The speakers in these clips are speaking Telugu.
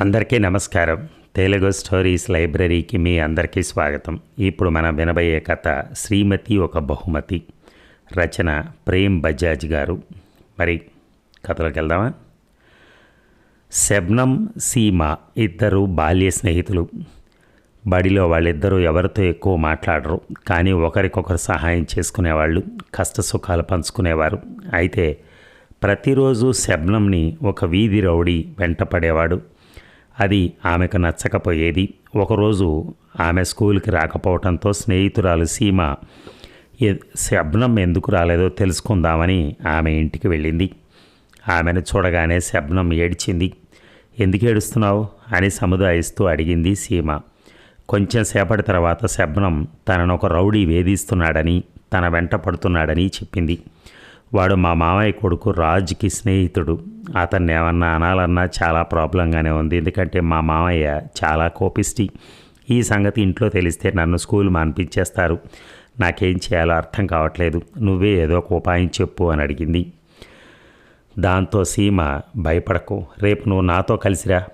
అందరికీ నమస్కారం. తెలుగు స్టోరీస్ లైబ్రరీకి మీ అందరికీ స్వాగతం. ఇప్పుడు మనం వినబోయే కథ శ్రీమతి ఒక బహుమతి. రచన ప్రేమ్ బజాజ్ గారు. మరి కథలోకి వెళ్దామా? శబ్నం సీమ ఇద్దరు బాల్య స్నేహితులు. బడిలో వాళ్ళిద్దరూ ఎవరితో ఎక్కువ మాట్లాడరు కానీ ఒకరికొకరు సహాయం చేసుకునేవాళ్ళు కష్ట సుఖాలు పంచుకునేవారు. అయితే ప్రతిరోజు శబ్నంని ఒక వీధి రౌడీ వెంటపడేవాడు. అది ఆమెకు నచ్చకపోయేది. ఒకరోజు ఆమె స్కూల్కి రాకపోవడంతో స్నేహితురాలు సీమ శబ్నం ఎందుకు రాలేదో తెలుసుకుందామని ఆమె ఇంటికి వెళ్ళింది. ఆమెను చూడగానే శబ్నం ఏడ్చింది. ఎందుకు ఏడుస్తున్నావు? అని సముదాయిస్తూ అడిగింది సీమ. కొంచెం సేపటి తర్వాత శబ్నం తనను ఒక రౌడీ వేధిస్తున్నాడని తన వెంట పడుతున్నాడని చెప్పింది. వాడు మా మామయ్య కొడుకు రాజ్కి స్నేహితుడు. అతన్ని ఏమన్నా అనాలన్నా చాలా ప్రాబ్లంగానే ఉంది. ఎందుకంటే మా మామయ్య చాలా కోపిస్టి ఈ సంగతి ఇంట్లో తెలిస్తే నన్ను స్కూల్ మాన్పించేస్తారు. నాకేం చేయాలో అర్థం కావట్లేదు. నువ్వే ఏదో ఒక ఉపాయం చెప్పు అని అడిగింది. దాంతో సీమ భయపడకు. రేపు నువ్వు నాతో కలిసిరా.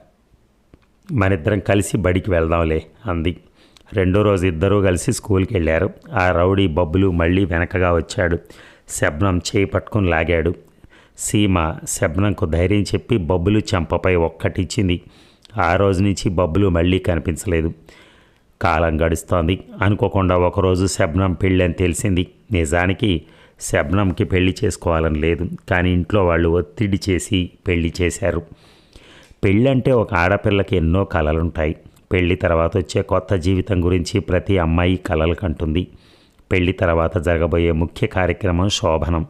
మనిద్దరం కలిసి బడికి వెళ్దాంలే అంది. రెండో రోజు ఇద్దరూ కలిసి స్కూల్కి వెళ్ళారు ఆ రౌడీ బబ్బులు మళ్ళీ వెనకగా వచ్చాడు. శబ్నం చేయి పట్టుకుని లాగాడు. సీమ శబ్నంకు ధైర్యం చెప్పి బబ్బులు చెంపపై ఒక్కటిచ్చింది. ఆ రోజు నుంచి బబ్బులు మళ్ళీ కనిపించలేదు. కాలం గడుస్తోంది. అనుకోకుండా ఒకరోజు శబ్నం పెళ్ళి అని తెలిసింది. నిజానికి శబ్నంకి పెళ్ళి చేసుకోవాలని లేదు. కానీ ఇంట్లో వాళ్ళు ఒత్తిడి చేసి పెళ్ళి చేశారు. పెళ్ళంటే ఒక ఆడపిల్లకి ఎన్నో కలలుంటాయి. పెళ్ళి తర్వాత వచ్చే కొత్త జీవితం గురించి ప్రతి అమ్మాయి కలలు కంటుంది. పెళ్ళి తర్వాత జరగబోయే ముఖ్య కార్యక్రమం శోభనం.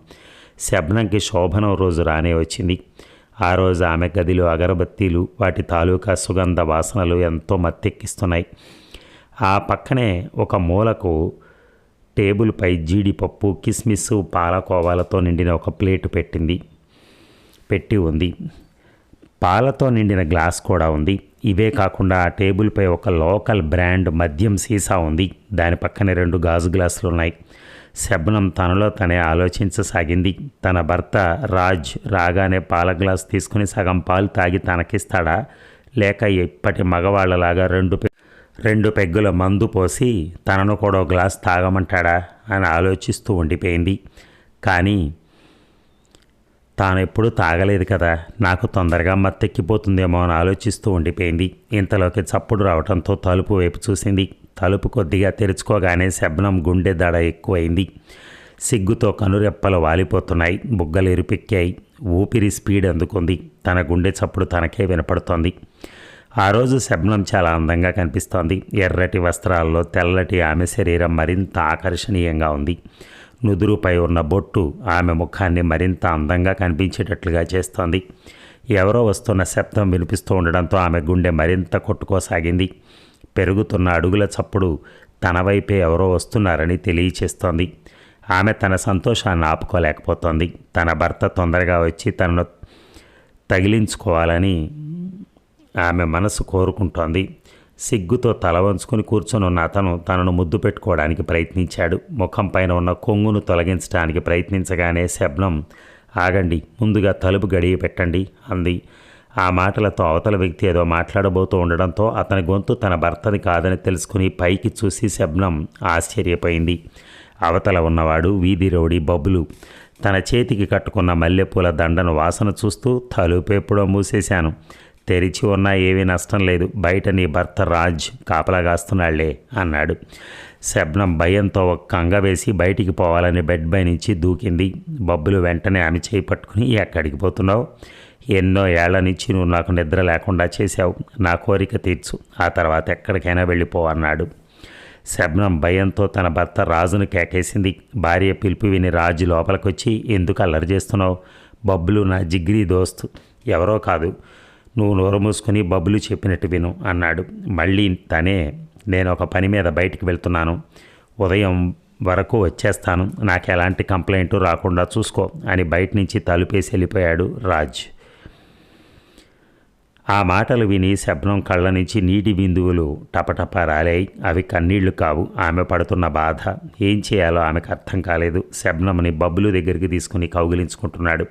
శబ్నంకి శోభనం రోజు రానే వచ్చింది. ఆ రోజు ఆమె గదిలో అగరబత్తీలు వాటి తాలూకా సుగంధ వాసనలు ఎంతో మత్తెక్కిస్తున్నాయి. ఆ పక్కనే ఒక మూలకు టేబుల్పై జీడిపప్పు కిస్మిస్ పాలకోవాలతో నిండిన ఒక ప్లేటు పెట్టింది. పెట్టి ఉంది. పాలతో నిండిన గ్లాస్ కూడా ఉంది. ఇవే కాకుండా ఆ టేబుల్పై ఒక లోకల్ బ్రాండ్ మద్యం సీసా ఉంది. దాని పక్కనే రెండు గాజు గ్లాసులు ఉన్నాయి. శబ్నం తనలో తనే ఆలోచించసాగింది. తన భర్త రాజ్ రాగానే పాల గ్లాస్ తీసుకుని సగం పాలు తాగి తనకిస్తాడా? లేక ఇప్పటి మగవాళ్ళలాగా రెండు రెండు పెగ్గుల మందు పోసి తనను కూడా గ్లాస్ తాగమంటాడా? అని ఆలోచిస్తూ ఉండిపోయింది. కానీ తాను ఎప్పుడూ తాగలేదు కదా. నాకు తొందరగా మత్తెక్కిపోతుందేమో అని ఆలోచిస్తూ ఉండిపోయింది. ఇంతలోకి చప్పుడు రావడంతో తలుపు వైపు చూసింది. తలుపు కొద్దిగా తెరుచుకోగానే శబ్నం గుండె దడ ఎక్కువైంది. సిగ్గుతో కనురెప్పలు వాలిపోతున్నాయి. బుగ్గలు ఎరుపెక్కాయి ఊపిరి స్పీడ్ అందుకుంది. తన గుండె చప్పుడు తనకే వినపడుతోంది. ఆ రోజు శబ్నం చాలా అందంగా కనిపిస్తోంది. ఎర్రటి వస్త్రాల్లో తెల్లటి ఆమె శరీరం మరింత ఆకర్షణీయంగా ఉంది. నుదురుపై ఉన్న బొట్టు ఆమె ముఖాన్ని మరింత అందంగా కనిపించేటట్లుగా చేస్తోంది. ఎవరో వస్తున్న శబ్దం వినిపిస్తూ ఉండడంతో ఆమె గుండె మరింత కొట్టుకోసాగింది. పెరుగుతున్న అడుగుల చప్పుడు తన వైపే ఎవరో వస్తున్నారని తెలియచేస్తోంది. ఆమె తన సంతోషాన్ని ఆపుకోలేకపోతోంది. తన భర్త తొందరగా వచ్చి తనను తగిలించుకోవాలని ఆమె మనసు కోరుకుంటోంది. సిగ్గుతో తల వంచుకుని కూర్చొని ఉన్న అతను తనను ముద్దు పెట్టుకోవడానికి ప్రయత్నించాడు. ముఖం పైన ఉన్న కొంగును తొలగించడానికి ప్రయత్నించగానే శబ్నం ఆగండి ముందుగా తలుపు గడియ పెట్టండి అంది. ఆ మాటలతో అవతల వ్యక్తి ఏదో మాట్లాడబోతూ ఉండడంతో అతని గొంతు తన భర్తని కాదని తెలుసుకుని పైకి చూసి శబ్నం ఆశ్చర్యపోయింది. అవతల ఉన్నవాడు వీధి రౌడి బబ్బులు తన చేతికి కట్టుకున్న మల్లెపూల దండను వాసన చూస్తూ తలుపు ఎప్పుడో మూసేశాను. తెరిచి ఉన్నా ఏమీ నష్టం లేదు. బయట నీ భర్త రాజ్ కాపలా కాస్తున్నాళ్ళే అన్నాడు. శబ్నం భయంతో ఒక కంగ వేసి బయటికి పోవాలని బెడ్ బై నుంచి దూకింది. బబ్బులు వెంటనే ఆమె చేయి పట్టుకుని ఎక్కడికి పోతున్నావు? ఎన్నో ఏళ్ళ నుంచి నువ్వు నాకు నిద్ర లేకుండా చేశావు. నా కోరిక తీర్చు. ఆ తర్వాత ఎక్కడికైనా వెళ్ళిపో అన్నాడు. శబ్నం భయంతో తన భర్త రాజును కేకేసింది. భార్య పిలుపు విని రాజు లోపలికొచ్చి ఎందుకు అల్లరి చేస్తున్నావు? బబ్బులు నా జిగ్రీ దోస్తు. ఎవరో కాదు. నువ్వు నోరు మూసుకొని బబ్బులు చెప్పినట్టు విను అన్నాడు. మళ్ళీ తనే నేను ఒక పని మీద బయటికి వెళ్తున్నాను. ఉదయం వరకు వచ్చేస్తాను. నాకు ఎలాంటి కంప్లైంట్ రాకుండా చూసుకో అని బయట నుంచి తలుపేసి వెళ్ళిపోయాడు రాజ్. ఆ మాటలు విని శబ్నం కళ్ళ నుంచి నీటి బిందువులు టపటప రాలాయి. అవి కన్నీళ్ళు కావు. ఆమె పడుతున్న బాధ. ఏం చేయాలో ఆమెకు అర్థం కాలేదు. శబ్నంని బబ్బులు దగ్గరికి తీసుకుని కౌగిలించుకుంటున్నాడు.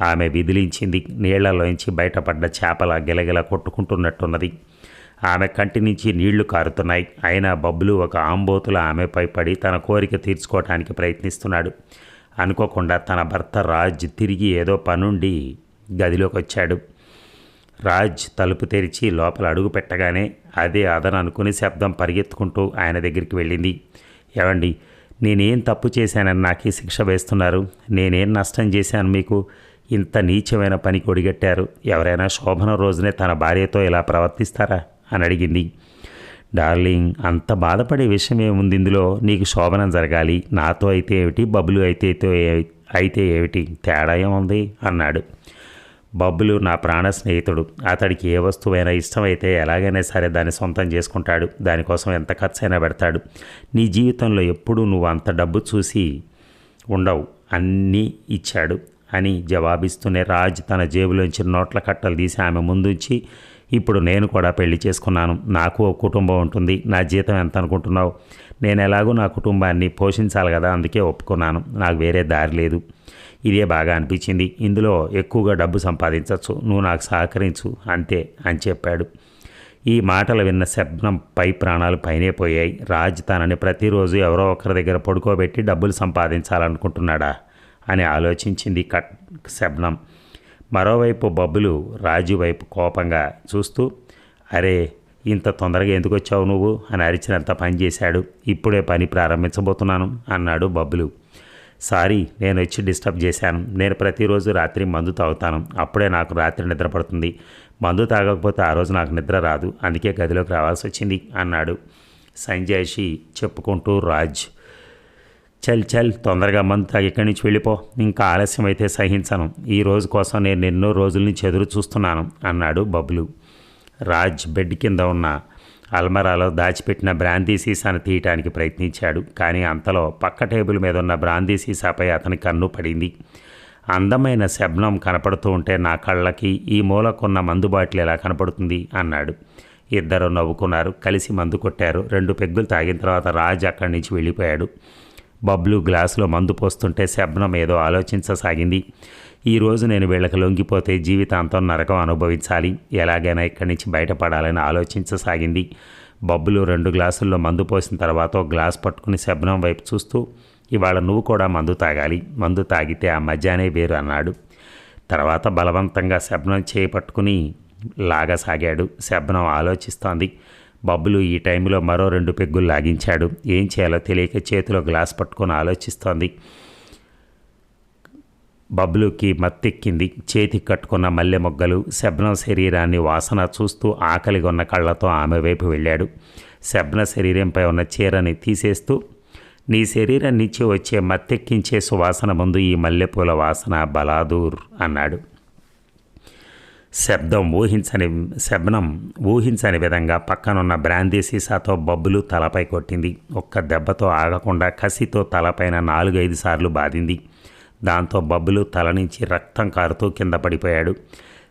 ఆమె విదిలించింది. నీళ్ళలోంచి బయటపడ్డ చేపల గిలగిల కొట్టుకుంటున్నట్టున్నది. ఆమె కంటి నుంచి నీళ్ళు కారుతున్నాయి. అయినా బబ్బులు ఒక ఆంబోతుల ఆమెపై పడి తన కోరిక తీర్చుకోవటానికి ప్రయత్నిస్తున్నాడు. అనుకోకుండా తన భర్త రాజ్ తిరిగి ఏదో పనుండి గదిలోకి వచ్చాడు రాజ్ తలుపు తెరిచి లోపల అడుగు పెట్టగానే అదే అదను అనుకుని శబ్దం పరిగెత్తుకుంటూ ఆయన దగ్గరికి వెళ్ళింది. ఏమండి నేనేం తప్పు చేశానని నాకే శిక్ష వేస్తున్నారు? నేనేం నష్టం చేశాను మీకు? ఇంత నీచమైన పని కొడిగట్టారు ఎవరైనా శోభన రోజునే తన భార్యతో ఇలా ప్రవర్తిస్తారా? అని అడిగింది. డార్లింగ్ అంత బాధపడే విషయం ఏముంది ఇందులో? నీకు శోభనం జరగాలి. నాతో అయితే ఏమిటి? బబ్బులు అయితే ఏ- అయితే ఏమిటి? తేడా ఏముంది? అన్నాడు. బబ్బులు నా ప్రాణ స్నేహితుడు. అతడికి ఏ వస్తువైనా ఇష్టమైతే ఎలాగైనా సరే దాన్ని సొంతం చేసుకుంటాడు. దానికోసం ఎంత ఖర్చైనా పెడతాడు. నీ జీవితంలో ఎప్పుడూ నువ్వు అంత డబ్బు చూసి ఉండవు. అన్నీ ఇచ్చాడు. అని జవాబిస్తూనే రాజ్ తన జేబులోంచి నోట్ల కట్టలు తీసి ఆమె ముందుంచి ఇప్పుడు నేను కూడా పెళ్ళి చేసుకున్నాను. నాకు ఓ కుటుంబం ఉంటుంది. నా జీతం ఎంత అనుకుంటున్నావు? నేను ఎలాగో నా కుటుంబాన్ని పోషించాలి కదా. అందుకే ఒప్పుకున్నాను. నాకు వేరే దారి లేదు. ఇదే బాగా అనిపించింది. ఇందులో ఎక్కువగా డబ్బు సంపాదించవచ్చు నువ్వు నాకు సహకరించు. అంతే అని చెప్పాడు. ఈ మాటలు విన్న శబ్దం పై ప్రాణాలు పైనే పోయాయి. రాజ్ తనని ప్రతిరోజు ఎవరో ఒకరి దగ్గర పడుకోబెట్టి డబ్బులు సంపాదించాలనుకుంటున్నాడా? అని ఆలోచించింది కట్ శబ్నం. మరోవైపు బబ్బులు రాజు వైపు కోపంగా చూస్తూ అరే ఇంత తొందరగా ఎందుకు వచ్చావు నువ్వు? అని అరిచినంత పని చేశాడు. ఇప్పుడే పని ప్రారంభించబోతున్నాను అన్నాడు బబ్బులు. సారీ నేను వచ్చి డిస్టర్బ్ చేశాను. నేను ప్రతిరోజు రాత్రి మందు తాగుతాను. అప్పుడే నాకు రాత్రి నిద్ర పడుతుంది. మందు తాగకపోతే ఆ రోజు నాకు నిద్ర రాదు. అందుకే గదిలోకి రావాల్సి వచ్చింది అన్నాడు సంజయ్షి చెప్పుకుంటూ రాజ్. చల్ చల్ తొందరగా మందు తాగి ఇక్కడి నుంచి వెళ్ళిపో. ఇంకా ఆలస్యం అయితే సహించను. ఈ రోజు కోసం నేను ఎన్నో రోజుల నుంచి ఎదురు చూస్తున్నాను అన్నాడు బబ్లు. రాజ్ బెడ్ కింద ఉన్న అల్మరాలో దాచిపెట్టిన బ్రాందీ సీసాను తీయటానికి ప్రయత్నించాడు. కానీ అంతలో పక్క టేబుల్ మీద ఉన్న బ్రాందీ సీసాపై అతని కన్ను పడింది. అందమైన శబ్నం కనపడుతూ ఉంటే నా కళ్ళకి ఈ మూలకున్న మందు బాటిల్ ఎలా కనపడుతుంది అన్నాడు. ఇద్దరు నవ్వుకున్నారు. కలిసి మందు కొట్టారు. రెండు పెగ్గులు తాగిన తర్వాత రాజ్ అక్కడి నుంచి వెళ్ళిపోయాడు. బబ్లు గ్లాసులో మందు పోస్తుంటే శబ్నం ఏదో ఆలోచించసాగింది. ఈరోజు నేను వీళ్ళకి లొంగిపోతే జీవితాంతం నరకం అనుభవించాలి. ఎలాగైనా ఇక్కడి నుంచి బయటపడాలని ఆలోచించసాగింది. బబ్బులు రెండు గ్లాసుల్లో మందు పోసిన తర్వాత ఒక గ్లాస్ పట్టుకుని శబ్నం వైపు చూస్తూ ఇవాళ నువ్వు కూడా మందు తాగాలి. మందు తాగితే ఆ మజానే వేరు అన్నాడు. తర్వాత బలవంతంగా శబ్నం చేయి పట్టుకుని లాగసాగాడు. శబ్నం ఆలోచిస్తోంది. బబ్బులు ఈ టైంలో మరో రెండు పెగ్గులు లాగించాడు. ఏం చేయాలో తెలియక చేతిలో గ్లాస్ పట్టుకొని ఆలోచిస్తోంది. బబ్లుకి మత్తెక్కింది. చేతికి కట్టుకున్న మల్లె మొగ్గలు శబ్నం శరీరాన్ని వాసన చూస్తూ ఆకలిగా ఉన్న కళ్ళతో ఆమె వైపు వెళ్ళాడు. శబ్న శరీరంపై ఉన్న చీరని తీసేస్తూ నీ శరీరం నుంచి వచ్చే మత్తెక్కించే సువాసన ముందు ఈ మల్లెపూల వాసన బలాదూర్ అన్నాడు. శబ్దం ఊహించని శబ్దం ఊహించని విధంగా పక్కనున్న బ్రాందీ సీసాతో బబ్బులు తలపై కొట్టింది. ఒక్క దెబ్బతో ఆగకుండా కసితో తలపైన నాలుగైదు సార్లు బాధింది. దాంతో బబ్బులు తల నుంచి రక్తం కారుతూ కింద పడిపోయాడు.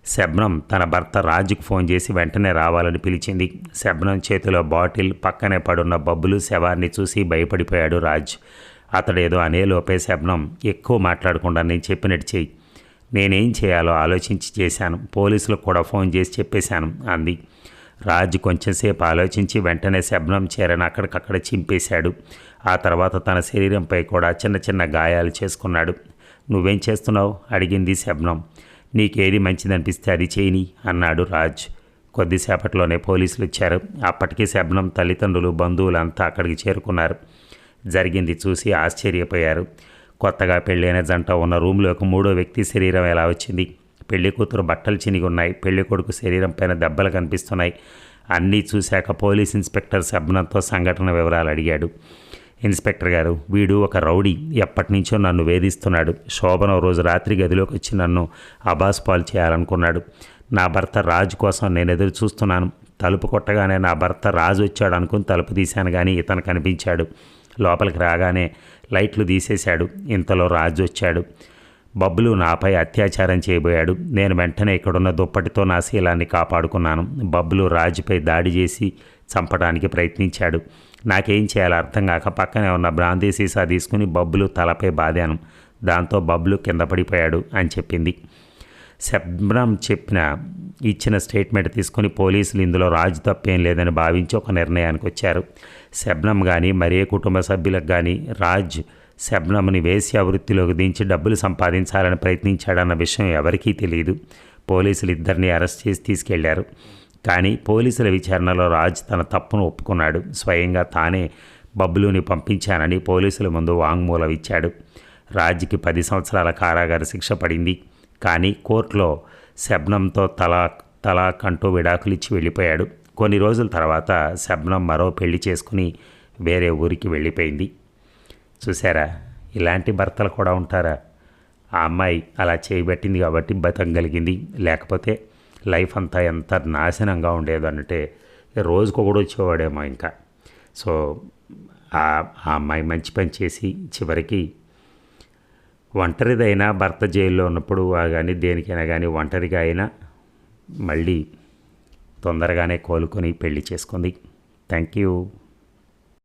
శబ్నం తన భర్త రాజుకు ఫోన్ చేసి వెంటనే రావాలని పిలిచింది. శబ్నం చేతిలో బాటిల్ పక్కనే పడున్న బబ్బులు శవాన్ని చూసి భయపడిపోయాడు రాజ్. అతడేదో అనేలోపే శబ్నం ఎక్కువ మాట్లాడకుండా నేను చెప్పినట్టు చెయ్యి. నేనేం చేయాలో ఆలోచించి చేశాను. పోలీసులకు కూడా ఫోన్ చేసి చెప్పేశాను అంది. రాజ్ కొంచెంసేపు ఆలోచించి వెంటనే శబ్నం చేరని అక్కడికక్కడ చింపేశాడు. ఆ తర్వాత తన శరీరంపై కూడా చిన్న చిన్న గాయాలు చేసుకున్నాడు. నువ్వేం చేస్తున్నావు? అడిగింది శబ్నం. నీకేది మంచిదనిపిస్తే అది చేయని అన్నాడు రాజ్. కొద్దిసేపట్లోనే పోలీసులు వచ్చారు. అప్పటికే శబ్నం తల్లిదండ్రులు బంధువులంతా అక్కడికి చేరుకున్నారు. జరిగింది చూసి ఆశ్చర్యపోయారు. కొత్తగా పెళ్ళైన జంట ఉన్న రూమ్లోకి మూడో వ్యక్తి శరీరం ఎలా వచ్చింది? పెళ్ళి కూతురు బట్టలు చినిగి ఉన్నాయి పెళ్ళి కొడుకు శరీరం పైన దెబ్బలు కనిపిస్తున్నాయి. అన్నీ చూశాక పోలీస్ ఇన్స్పెక్టర్ శబ్నంతో సంఘటన వివరాలు అడిగాడు. ఇన్స్పెక్టర్ గారు వీడు ఒక రౌడీ. ఎప్పటి నుంచో నన్ను వేధిస్తున్నాడు. శోభన రోజు రాత్రి గదిలోకి వచ్చి నన్ను అబాస్ పాలు చేయాలనుకున్నాడు. నా భర్త రాజు కోసం నేను ఎదురు చూస్తున్నాను. తలుపు కొట్టగానే నా భర్త రాజు వచ్చాడు అనుకుని తలుపు తీశాను కానీ ఇతను కనిపించాడు. లోపలికి రాగానే లైట్లు తీసేశాడు. ఇంతలో రాజు వచ్చాడు. బబ్బులు నాపై అత్యాచారం చేయబోయాడు. నేను వెంటనే ఇక్కడున్న దుప్పటితో నా శీలాన్ని కాపాడుకున్నాను. బబ్బులు రాజుపై దాడి చేసి చంపడానికి ప్రయత్నించాడు. నాకేం చేయాలో అర్థం కాక పక్కనే ఉన్న బ్రాందీ సీసా తీసుకుని బబ్బులు తలపై బాదాను. దాంతో బబ్బులు కింద పడిపోయాడు అని చెప్పింది. శబ్నం చెప్పిన ఇచ్చిన స్టేట్మెంట్ తీసుకొని పోలీసులు ఇందులో రాజు తప్పేం లేదని భావించి ఒక నిర్ణయానికి వచ్చారు. శబ్నం కానీ మరే కుటుంబ సభ్యులకు కానీ రాజ్ శబ్నంని వేశ్య వృత్తిలోకి దించి డబ్బులు సంపాదించాలని ప్రయత్నించాడన్న విషయం ఎవరికీ తెలియదు పోలీసులు ఇద్దరిని అరెస్ట్ చేసి తీసుకెళ్ళారు. కానీ పోలీసుల విచారణలో రాజ్ తన తప్పును ఒప్పుకున్నాడు. స్వయంగా తానే బబ్బులుని పంపించానని పోలీసుల ముందు వాంగ్మూలం ఇచ్చాడు. రాజ్కి పది సంవత్సరాల కారాగార శిక్ష పడింది. కానీ కోర్టులో శబ్నంతో తలా తలాక్ అంటూ విడాకులు ఇచ్చి వెళ్ళిపోయాడు. కొన్ని రోజుల తర్వాత శబ్నం మరో పెళ్ళి చేసుకుని వేరే ఊరికి వెళ్ళిపోయింది. చూసారా ఇలాంటి భర్తలు కూడా ఉంటారా? ఆ అమ్మాయి అలా చేయబట్టింది కాబట్టి బతకగలిగింది. లేకపోతే లైఫ్ అంతా ఎంత నాశనంగా ఉండేది అంటే రోజుకొకడు వచ్చేవాడేమో ఇంకా. సో ఆ అమ్మాయి మంచి పని చేసి చివరికి ఒంటరిదైనా భర్త జైల్లో ఉన్నప్పుడు కానీ దేనికైనా కానీ ఒంటరిగా అయినా మళ్ళీ తొందరగానే కోలుకొని పెళ్ళి చేసుకుంది. Thank you